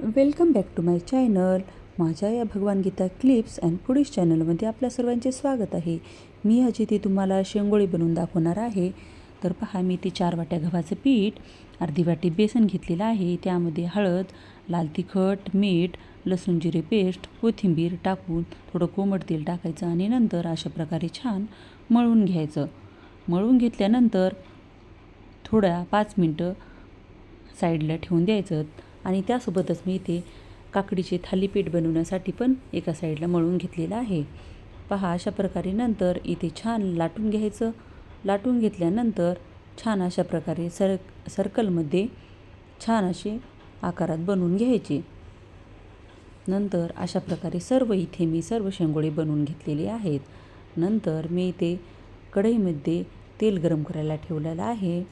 Welcome back to my channel माझ्या या भगवान गीता क्लिप्स अँड पुडीश चॅनलमध्ये आपल्या सर्वांचे स्वागत आहे. मी आज तुम्हाला शेंगोळी बनवून दाखवणार आहे. तर पहा मी ते चार वाट्या गव्हाचं पीठ अर्धी वाटी बेसन घेतलेलं आहे. त्यामध्ये हळद लाल तिखट मीठ लसूण जिरे पेस्ट कोथिंबीर टाकून थोडं कोमट तेल टाकायचं आणि नंतर अशा प्रकारे छान मळून घ्यायचं. मळून घेतल्यानंतर थोड्या पाच मिनटं साईडला ठेवून द्यायचं. आणि त्यासोबतच मी इथे काकडीचे थालीपीठ बनवण्यासाठी पण एका साईडला मळून घेतलेलं आहे. पहा अशा प्रकारे नंतर इथे छान लाटून घ्यायचं. लाटून घेतल्यानंतर छान अशा प्रकारे सर सर्कलमध्ये छान असे आकारात बनवून घ्यायचे. नंतर अशा प्रकारे सर्व इथे मी सर्व शेंगोळे बनवून घेतलेले आहेत. नंतर मी इथे कढईमध्ये तेल गरम करायला ठेवलेलं आहे.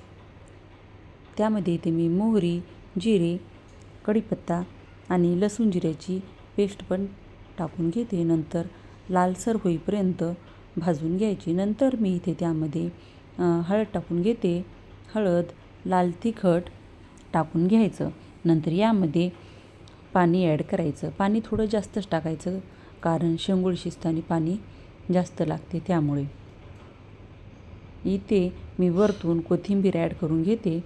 त्यामध्ये इथे मी मोहरी जिरे कढीपत्ता आणि लसूण जिऱ्याची पेस्ट पण टाकून घेते. नंतर लालसर होईपर्यंत भाजून घ्यायची. नंतर मी इथे त्यामध्ये हळद टाकून घेते. हळद लाल तिखट टाकून घ्यायचं. नंतर यामध्ये पाणी ॲड करायचं. पाणी थोडं जास्तच टाकायचं कारण शेंगूळ शिजताना पाणी जास्त लागते त्यामुळे. इथे मी वरतून कोथिंबीर ॲड करून घेते.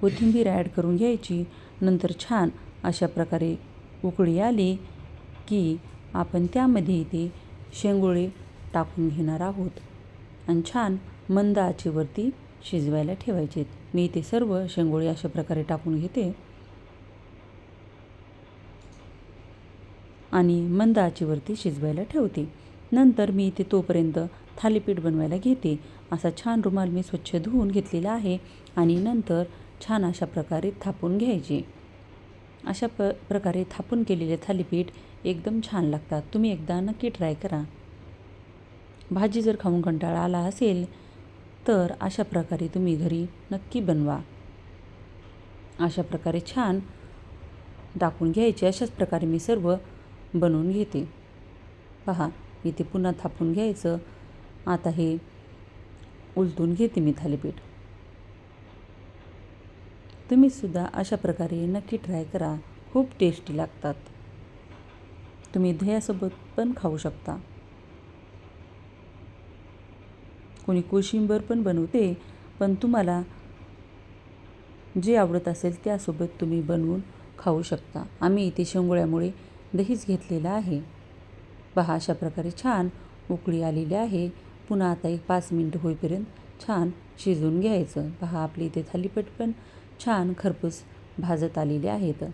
कोथिंबीर ॲड करून घ्यायची. नंतर छान अशा प्रकारे उकळी आली की आपण त्यामध्ये ते शेंगोळे टाकून घेणार आहोत. आणि छान मंद आचेवरती शिजवायला ठेवायचे. मी इथे सर्व शेंगोळे अशा प्रकारे टाकून घेते. आणि मंद आचेवरती शिजवायला ठेवते. नंतर मी इथे तोपर्यंत थालीपीठ बनवायला घेते. असा छान रुमाल मी स्वच्छ धुवून घेतलेला आहे. आणि नंतर छान अशा प्रकारे थापून घ्यायची. अशा प प्रकारे थापून केलेले थालीपीठ एकदम छान लागतात. तुम्ही एकदा नक्की ट्राय करा. भाजी जर खाऊन कंटाळा आला असेल तर अशा प्रकारे तुम्ही घरी नक्की बनवा. अशा प्रकारे छान टाकून घ्यायचे. अशाच प्रकारे मी सर्व बनवून घेते. पहा इथे पुन्हा थापून घ्यायचं. आता हे उलटून घेते मी थालीपीठ. तुम्हीसुद्धा अशा प्रकारे नक्की ट्राय करा. खूप टेस्टी लागतात. तुम्ही दह्यासोबत पण खाऊ शकता. कोणी कोशिंबर पण बनवते पण तुम्हाला जे आवडत असेल त्यासोबत तुम्ही बनवून खाऊ शकता. आम्ही इथे शेंगोळ्यामुळे दहीच घेतलेलं आहे. पहा अशा प्रकारे छान उकळी आलेली आहे. पुन्हा आता एक पाच मिनटं होईपर्यंत छान शिजवून घ्यायचं. पहा आपली इथे थालीपट पण छान खरपूस भाजत आलेले आहेत.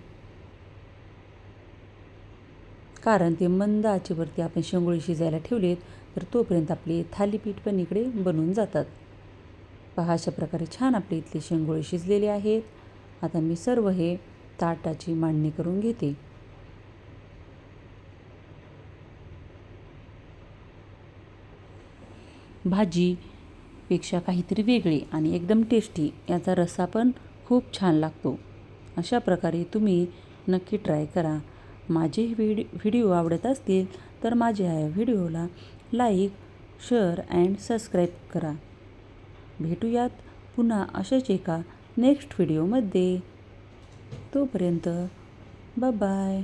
कारण ते मंद आचेवरती आपण शेंगोळी शिजायला ठेवलेत तर तोपर्यंत आपले थालीपीठ पण इकडे बनून जातात. पहा अशा प्रकारे छान आपले इथले शेंगोळे शिजलेले आहेत. आता मी सर्व हे ताटाची मांडणी करून घेते. भाजीपेक्षा काहीतरी वेगळे आणि एकदम टेस्टी याचा रस्सा पण खूप छान लागतो. अशा प्रकारे तुम्ही नक्की ट्राय करा. माझे व्हिडि व्हिडिओ आवडत असतील तर माझ्या या व्हिडिओला लाईक शेअर अँड सबस्क्राईब करा. भेटूयात पुन्हा अशाच एका नेक्स्ट व्हिडिओमध्ये. तोपर्यंत बाय